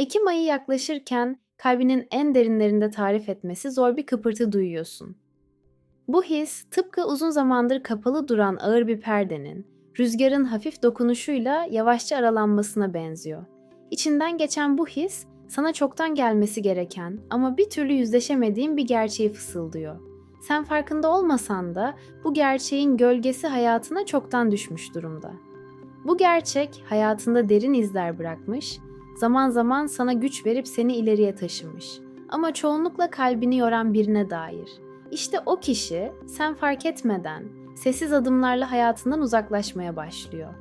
Ekim ayı yaklaşırken kalbinin en derinlerinde tarif etmesi zor bir kıpırtı duyuyorsun. Bu his tıpkı uzun zamandır kapalı duran ağır bir perdenin rüzgarın hafif dokunuşuyla yavaşça aralanmasına benziyor. İçinden geçen bu his sana çoktan gelmesi gereken ama bir türlü yüzleşemediğin bir gerçeği fısıldıyor. Sen farkında olmasan da bu gerçeğin gölgesi hayatına çoktan düşmüş durumda. Bu gerçek hayatında derin izler bırakmış, zaman zaman sana güç verip seni ileriye taşımış. Ama çoğunlukla kalbini yoran birine dair. İşte o kişi sen fark etmeden sessiz adımlarla hayatından uzaklaşmaya başlıyor.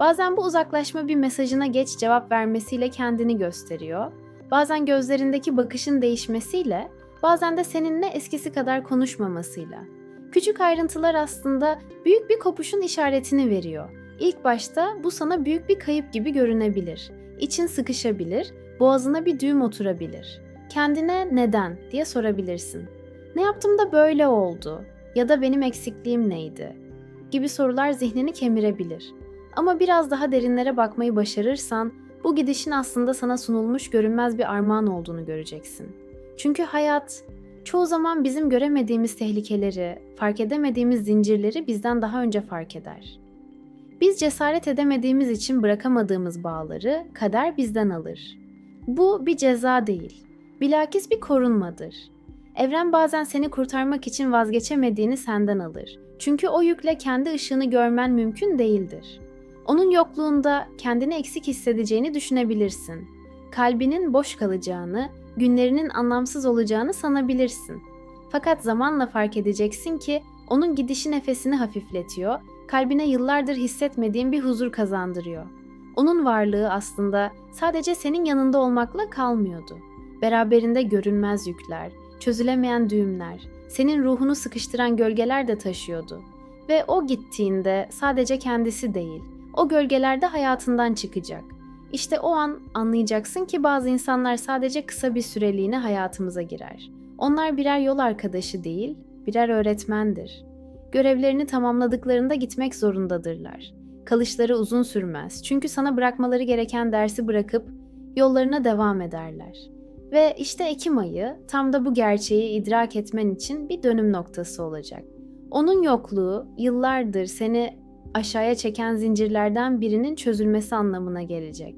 Bazen bu uzaklaşma bir mesajına geç cevap vermesiyle kendini gösteriyor. Bazen gözlerindeki bakışın değişmesiyle, bazen de seninle eskisi kadar konuşmamasıyla. Küçük ayrıntılar aslında büyük bir kopuşun işaretini veriyor. İlk başta bu sana büyük bir kayıp gibi görünebilir. İçin sıkışabilir, boğazına bir düğüm oturabilir. Kendine neden diye sorabilirsin. Ne yaptım da böyle oldu? Ya da benim eksikliğim neydi? Gibi sorular zihnini kemirebilir. Ama biraz daha derinlere bakmayı başarırsan bu gidişin aslında sana sunulmuş görünmez bir armağan olduğunu göreceksin. Çünkü hayat çoğu zaman bizim göremediğimiz tehlikeleri, fark edemediğimiz zincirleri bizden daha önce fark eder. Biz cesaret edemediğimiz için bırakamadığımız bağları kader bizden alır. Bu bir ceza değil, bilakis bir korunmadır. Evren bazen seni kurtarmak için vazgeçemediğini senden alır. Çünkü o yükle kendi ışığını görmen mümkün değildir. Onun yokluğunda kendini eksik hissedeceğini düşünebilirsin. Kalbinin boş kalacağını, günlerinin anlamsız olacağını sanabilirsin. Fakat zamanla fark edeceksin ki onun gidişi nefesini hafifletiyor, kalbine yıllardır hissetmediğin bir huzur kazandırıyor. Onun varlığı aslında sadece senin yanında olmakla kalmıyordu. Beraberinde görünmez yükler, çözülemeyen düğümler, senin ruhunu sıkıştıran gölgeler de taşıyordu. Ve o gittiğinde sadece kendisi değil, o gölgeler de hayatından çıkacak. İşte o an anlayacaksın ki bazı insanlar sadece kısa bir süreliğine hayatımıza girer. Onlar birer yol arkadaşı değil, birer öğretmendir. Görevlerini tamamladıklarında gitmek zorundadırlar. Kalışları uzun sürmez çünkü sana bırakmaları gereken dersi bırakıp yollarına devam ederler. Ve işte Ekim ayı tam da bu gerçeği idrak etmen için bir dönüm noktası olacak. Onun yokluğu yıllardır seni aşağıya çeken zincirlerden birinin çözülmesi anlamına gelecek.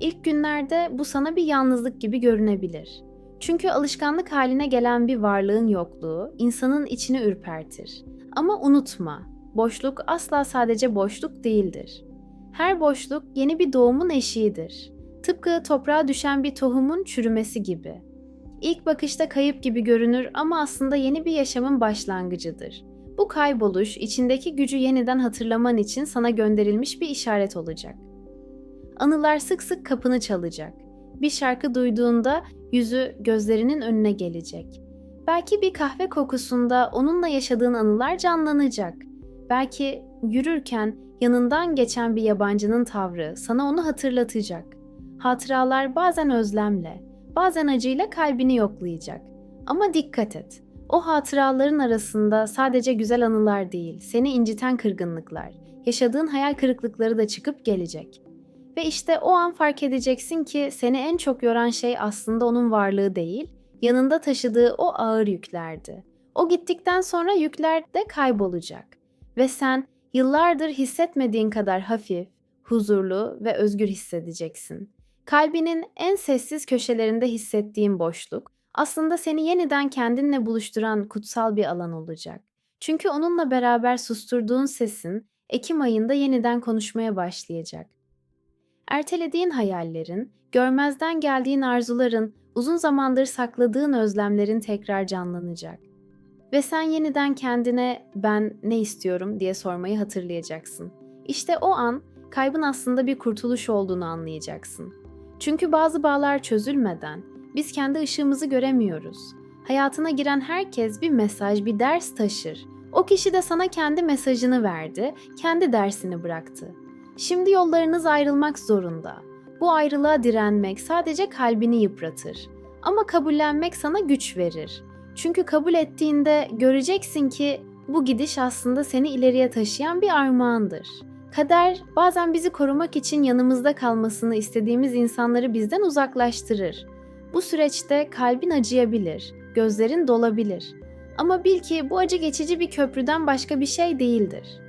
İlk günlerde bu sana bir yalnızlık gibi görünebilir. Çünkü alışkanlık haline gelen bir varlığın yokluğu insanın içini ürpertir. Ama unutma, boşluk asla sadece boşluk değildir. Her boşluk yeni bir doğumun eşiğidir. Tıpkı toprağa düşen bir tohumun çürümesi gibi. İlk bakışta kayıp gibi görünür ama aslında yeni bir yaşamın başlangıcıdır. Bu kayboluş içindeki gücü yeniden hatırlaman için sana gönderilmiş bir işaret olacak. Anılar sık sık kapını çalacak. Bir şarkı duyduğunda yüzü gözlerinin önüne gelecek. Belki bir kahve kokusunda onunla yaşadığın anılar canlanacak. Belki yürürken yanından geçen bir yabancının tavrı sana onu hatırlatacak. Hatıralar bazen özlemle, bazen acıyla kalbini yoklayacak. Ama dikkat et. O hatıraların arasında sadece güzel anılar değil, seni inciten kırgınlıklar, yaşadığın hayal kırıklıkları da çıkıp gelecek. Ve işte o an fark edeceksin ki seni en çok yoran şey aslında onun varlığı değil, yanında taşıdığı o ağır yüklerdi. O gittikten sonra yükler de kaybolacak. Ve sen yıllardır hissetmediğin kadar hafif, huzurlu ve özgür hissedeceksin. Kalbinin en sessiz köşelerinde hissettiğin boşluk, aslında seni yeniden kendinle buluşturan kutsal bir alan olacak. Çünkü onunla beraber susturduğun sesin Ekim ayında yeniden konuşmaya başlayacak. Ertelediğin hayallerin, görmezden geldiğin arzuların, uzun zamandır sakladığın özlemlerin tekrar canlanacak. Ve sen yeniden kendine ben ne istiyorum diye sormayı hatırlayacaksın. İşte o an kaybın aslında bir kurtuluş olduğunu anlayacaksın. Çünkü bazı bağlar çözülmeden biz kendi ışığımızı göremiyoruz. Hayatına giren herkes bir mesaj, bir ders taşır. O kişi de sana kendi mesajını verdi, kendi dersini bıraktı. Şimdi yollarınız ayrılmak zorunda. Bu ayrılığa direnmek sadece kalbini yıpratır. Ama kabullenmek sana güç verir. Çünkü kabul ettiğinde göreceksin ki bu gidiş aslında seni ileriye taşıyan bir armağandır. Kader bazen bizi korumak için yanımızda kalmasını istediğimiz insanları bizden uzaklaştırır. Bu süreçte kalbin acıyabilir, gözlerin dolabilir. Ama bil ki bu acı geçici bir köprüden başka bir şey değildir.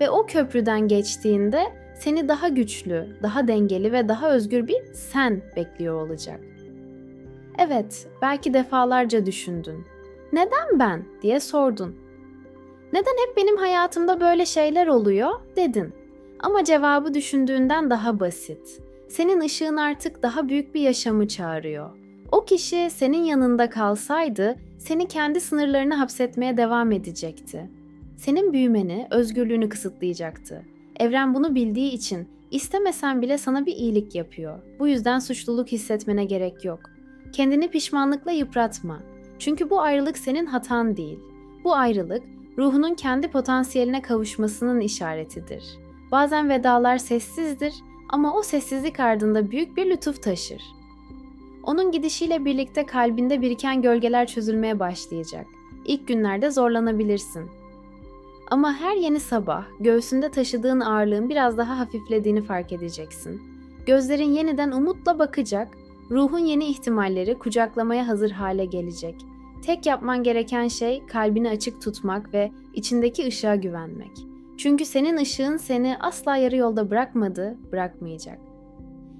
Ve o köprüden geçtiğinde seni daha güçlü, daha dengeli ve daha özgür bir sen bekliyor olacak. Evet, belki defalarca düşündün. Neden ben diye sordun. Neden hep benim hayatımda böyle şeyler oluyor dedin. Ama cevabı düşündüğünden daha basit. Senin ışığın artık daha büyük bir yaşamı çağırıyor. O kişi senin yanında kalsaydı seni kendi sınırlarını hapsetmeye devam edecekti. Senin büyümeni, özgürlüğünü kısıtlayacaktı. Evren bunu bildiği için istemesen bile sana bir iyilik yapıyor. Bu yüzden suçluluk hissetmene gerek yok. Kendini pişmanlıkla yıpratma. Çünkü bu ayrılık senin hatan değil. Bu ayrılık ruhunun kendi potansiyeline kavuşmasının işaretidir. Bazen vedalar sessizdir ama o sessizlik ardında büyük bir lütuf taşır. Onun gidişiyle birlikte kalbinde biriken gölgeler çözülmeye başlayacak. İlk günlerde zorlanabilirsin. Ama her yeni sabah göğsünde taşıdığın ağırlığın biraz daha hafiflediğini fark edeceksin. Gözlerin yeniden umutla bakacak, ruhun yeni ihtimalleri kucaklamaya hazır hale gelecek. Tek yapman gereken şey kalbini açık tutmak ve içindeki ışığa güvenmek. Çünkü senin ışığın seni asla yarı yolda bırakmadı, bırakmayacak.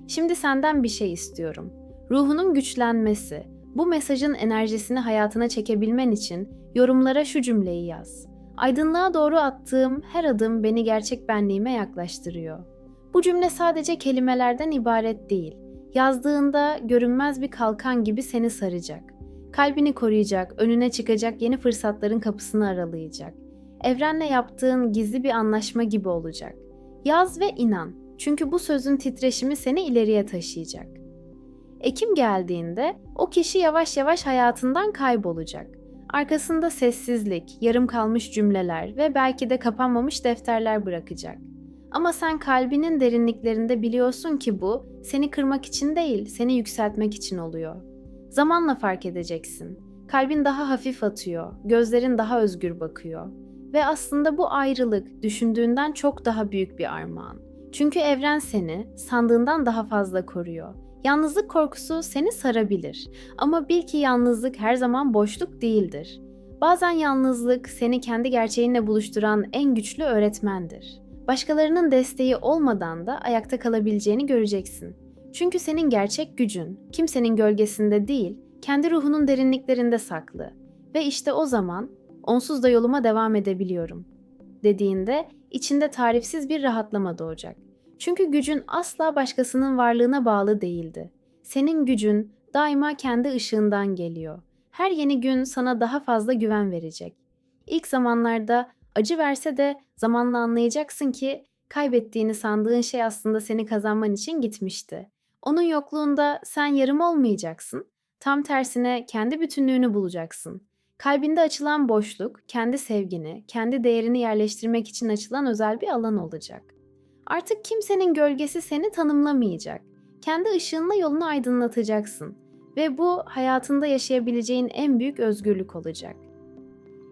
Şimdi senden bir şey istiyorum. Ruhunun güçlenmesi, bu mesajın enerjisini hayatına çekebilmen için yorumlara şu cümleyi yaz. Aydınlığa doğru attığım her adım beni gerçek benliğime yaklaştırıyor. Bu cümle sadece kelimelerden ibaret değil. Yazdığında görünmez bir kalkan gibi seni saracak. Kalbini koruyacak, önüne çıkacak yeni fırsatların kapısını aralayacak. Evrenle yaptığın gizli bir anlaşma gibi olacak. Yaz ve inan. Çünkü bu sözün titreşimi seni ileriye taşıyacak. Ekim geldiğinde o kişi yavaş yavaş hayatından kaybolacak. Arkasında sessizlik, yarım kalmış cümleler ve belki de kapanmamış defterler bırakacak. Ama sen kalbinin derinliklerinde biliyorsun ki bu seni kırmak için değil, seni yükseltmek için oluyor. Zamanla fark edeceksin. Kalbin daha hafif atıyor, gözlerin daha özgür bakıyor. Ve aslında bu ayrılık düşündüğünden çok daha büyük bir armağan. Çünkü evren seni sandığından daha fazla koruyor. Yalnızlık korkusu seni sarabilir ama bil ki yalnızlık her zaman boşluk değildir. Bazen yalnızlık seni kendi gerçeğinle buluşturan en güçlü öğretmendir. Başkalarının desteği olmadan da ayakta kalabileceğini göreceksin. Çünkü senin gerçek gücün kimsenin gölgesinde değil, kendi ruhunun derinliklerinde saklı. Ve işte o zaman onsuz da yoluma devam edebiliyorum dediğinde içinde tarifsiz bir rahatlama doğacak. Çünkü gücün asla başkasının varlığına bağlı değildi. Senin gücün daima kendi ışığından geliyor. Her yeni gün sana daha fazla güven verecek. İlk zamanlarda acı verse de zamanla anlayacaksın ki kaybettiğini sandığın şey aslında seni kazanman için gitmişti. Onun yokluğunda sen yarım olmayacaksın. Tam tersine kendi bütünlüğünü bulacaksın. Kalbinde açılan boşluk, kendi sevgini, kendi değerini yerleştirmek için açılan özel bir alan olacak. Artık kimsenin gölgesi seni tanımlamayacak. Kendi ışığınla yolunu aydınlatacaksın ve bu hayatında yaşayabileceğin en büyük özgürlük olacak.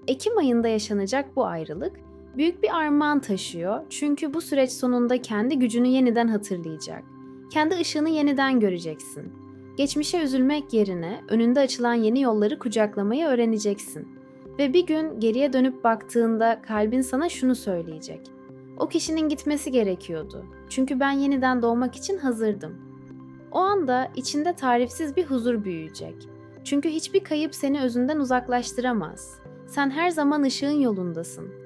Ekim ayında yaşanacak bu ayrılık büyük bir armağan taşıyor çünkü bu süreç sonunda kendi gücünü yeniden hatırlayacak. Kendi ışığını yeniden göreceksin. Geçmişe üzülmek yerine önünde açılan yeni yolları kucaklamayı öğreneceksin. Ve bir gün geriye dönüp baktığında kalbin sana şunu söyleyecek. O kişinin gitmesi gerekiyordu. Çünkü ben yeniden doğmak için hazırdım. O anda içinde tarifsiz bir huzur büyüyecek. Çünkü hiçbir kayıp seni özünden uzaklaştıramaz. Sen her zaman ışığın yolundasın